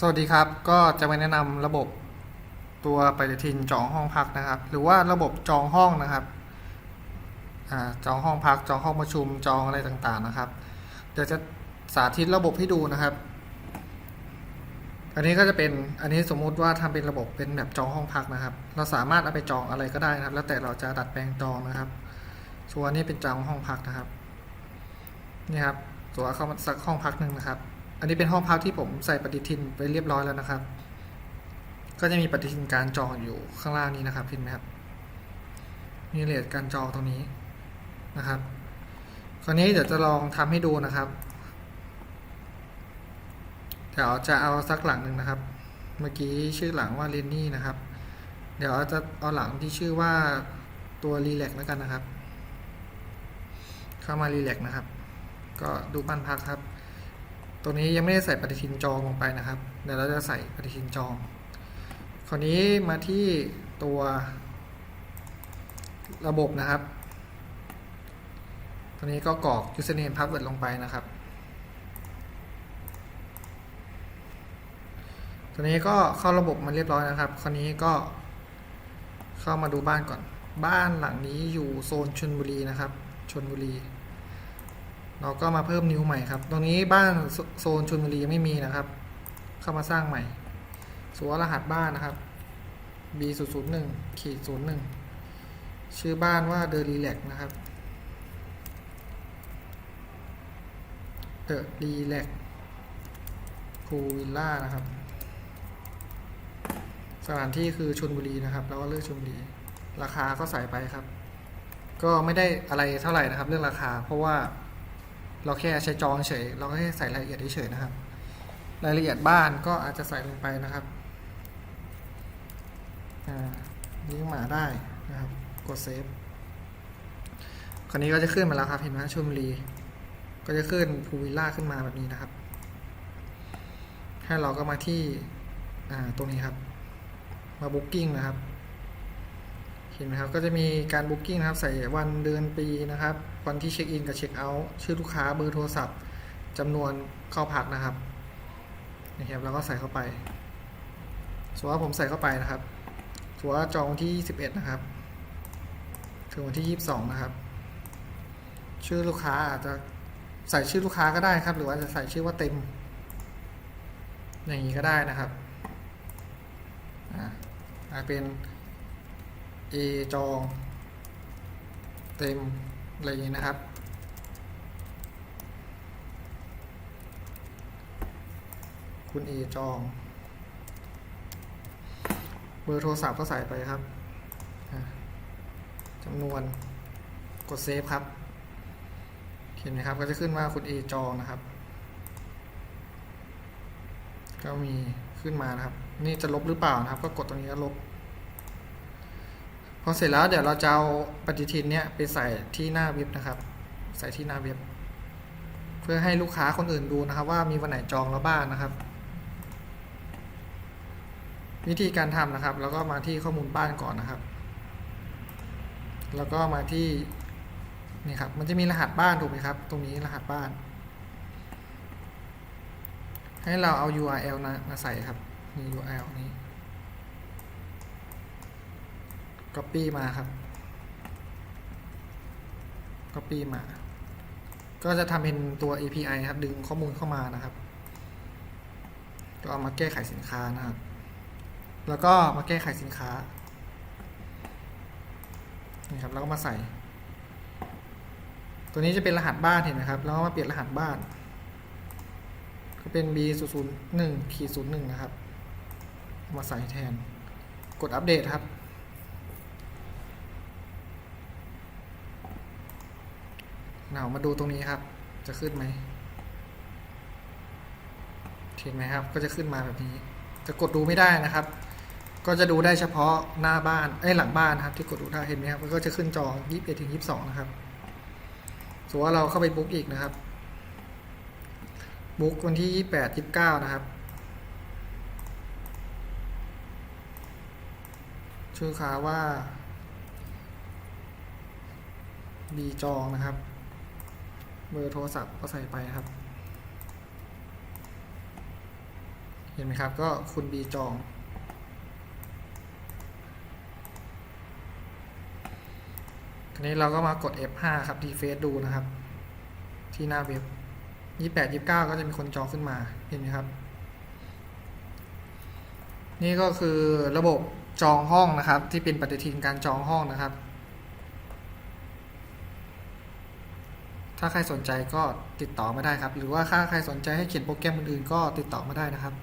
สวัสดีครับ ก็จะมาแนะนำระบบตัวปฏิทินจองห้องพักนะครับ หรือว่าระบบจองห้องนะครับอจองห้องพัก จองห้องประชุม จองอะไรต่างๆนะครับ เดี๋ยวจะสาธิตระบบให้ดูนะครับ อันนี้ก็จะเป็น อันนี้สมมุติว่าทำเป็นระบบเป็นแบบจองห้องพักนะครับ เราสามารถเอาไปจองอะไรก็ได้นะครับ แล้วแต่เราจะดัดแปลงจองนะครับ ส่วนนี้เป็นจองห้องพักนะครับ นี่ครับ ตัวเข้ามาสักห้องพักหนึ่งนะครับ อันนี้เป็นห้องพักที่ผมใส่ปฏิทินไปเรียบร้อยแล้วนะครับ ก็จะมีปฏิทินการจองอยู่ข้างล่างนี้นะครับเห็นไหมครับ มีเลทการจองตรงนี้นะครับ คราวนี้เดี๋ยวจะลองทำให้ดูนะครับ เดี๋ยวจะเอาสักหลังหนึ่งนะครับ เมื่อกี้ชื่อหลังว่าเรนนี่นะครับ เดี๋ยวจะเอาหลังที่ชื่อว่าตัวรีแลกแล้วกันนะครับ เข้ามารีแลกนะครับ ก็ดูบ้านพักครับ ตัวนี้ยังไม่ได้ใส่ปฏิทินจองลงไปนะครับ เดี๋ยวเราจะใส่ปฏิทินจอง คราวนี้มาที่ตัวระบบนะครับตัวนี้ก็กรอก username password ลงไปนะครับตัวนี้ก็เข้าระบบมาเรียบร้อยนะครับ คราวนี้ก็เข้ามาดูบ้านก่อน บ้านหลังนี้อยู่โซนชนบุรีนะครับ ชนบุรี เราก็มาเพิ่มนิ้วใหม่ครับ ตรงนี้บ้านโซนชลบุรียังไม่มีนะครับ เข้ามาสร้างใหม่สวรหัสบ้านนะครับ B 0 0 1ขีด01 ชื่อบ้านว่า The Relax นะครับ The Relax Pool Villa นะครับ สถานที่คือชลบุรีนะครับ แล้วก็เลือกชลบุรี ราคาก็ใส่ไปครับ ก็ไม่ได้อะไรเท่าไหร่นะครับ เรื่องราคาเพราะว่า เราแค่ใช้จองเฉย เราก็แค่ใส่รายละเอียดเฉยนะครับ รายละเอียดบ้านก็อาจจะใส่ลงไปนะครับเลี้ยงหมาได้นะครับ กดเซฟคราวนี้ก็จะขึ้นมาแล้วครับ เห็นไหมชลบุรี ก็จะขึ้นพูวิลล่าขึ้นมาแบบนี้นะครับ ให้เราก็มาที่อ่าตรงนี้ครับ มาบุ๊กิ้งนะครับ เห็นไหมครับ ก็จะมีการบุ๊กิ้งนะครับ ใส่วันเดือนปีนะครับ วันที่เช็คอินกับเช็คเอาท์ชื่อลูกค้าเบอร์โทรศัพท์จำนวนเข้าพักนะครับนี่ครับแล้วก็ใส่เข้าไปสมมติว่าผมใส่เข้าไปนะครับสมมติว่าจองที่21นะครับ ถึงวันที่ 22 นะครับ ชื่อลูกค้าอาจจะใส่ชื่อลูกค้าก็ได้ครับ หรือว่าจะใส่ชื่อว่าเต็ม อย่างนี้ก็ได้นะครับ อ่าเป็น A จอง เต็มอะไรอย่างนี้นะครับ คุณ A จอง เบอร์โทรศัพท์ก็ใส่ไปครับจำนวนกดเซฟครับ เห็นไหมครับ ก็จะขึ้นว่าคุณ A จองนะครับ ก็มีขึ้นมานะครับ นี่จะลบหรือเปล่านะครับ ก็กดตรงนี้ก็ลบ อเสร็จแล้วเดี๋ยวเราจะเอาปฏิทินเนี้ยไปใส่ที่หน้าเว็บนะครับ ใส่ที่หน้าเว็บ เพื่อให้ลูกค้าคนอื่นดูนะครับว่ามีวันไหนจองแล้วบ้างนะครับ วิธีการทำนะครับ แล้วก็มาที่ข้อมูลบ้านก่อนนะครับ แล้วก็มาที่นี่ครับมันจะมีรหัสบ้านถูกไหมครับ ตรงนี้รหัสบ้าน ให้เราเอา URL นะมาใส่ครับมี URL นี้ Copy มาครับ Copy มา ก็จะทำเป็นตัว API ครับ ดึงข้อมูลเข้ามานะครับ ก็เอามาแก้ไขสินค้านะครับ แล้วก็มาแก้ไขสินค้านี่ครับแล้วก็มาใส่ ตัวนี้จะเป็นรหัสบ้านเห็นไหมครับ แล้วก็มาเปลี่ยนรหัสบ้าน ก็เป็น B 0 0 1ขีด0 1นะครับ มาใส่แทน กดอัปเดตครับ เรามาดูตรงนี้ครับ จะขึ้นไหมเห็นไหมครับ ก็จะขึ้นมาแบบนี้ จะกดดูไม่ได้นะครับ ก็จะดูได้เฉพาะหน้าบ้านไอ้หลังบ้านครับ ที่กดดูได้เห็นไหมครับมันก็จะขึ้นจอ21ถึง22นะครับสมมติว่าเราเข้าไปบุ๊กอีกนะครับ บุ๊กวันที่28 29นะครับชื่อค้าว่าบีจองนะครับ เบอร์โทรศัพท์ก็ใส่ไปครับ เห็นไหมครับ ก็คุณบีจอง ทีนี้เราก็มากด F5 ครับรีเฟซดูนะครับ ที่หน้าเว็บ28 29 ก็จะมีคนจองขึ้นมา เห็นไหมครับ นี่ก็คือระบบจองห้องนะครับ ที่เป็นปฏิทินการจองห้องนะครับ ถ้าใครสนใจก็ติดต่อมาได้ครับ หรือว่าถ้าใครสนใจให้เขียนโปรแกรมอื่นๆก็ติดต่อมาได้นะครับ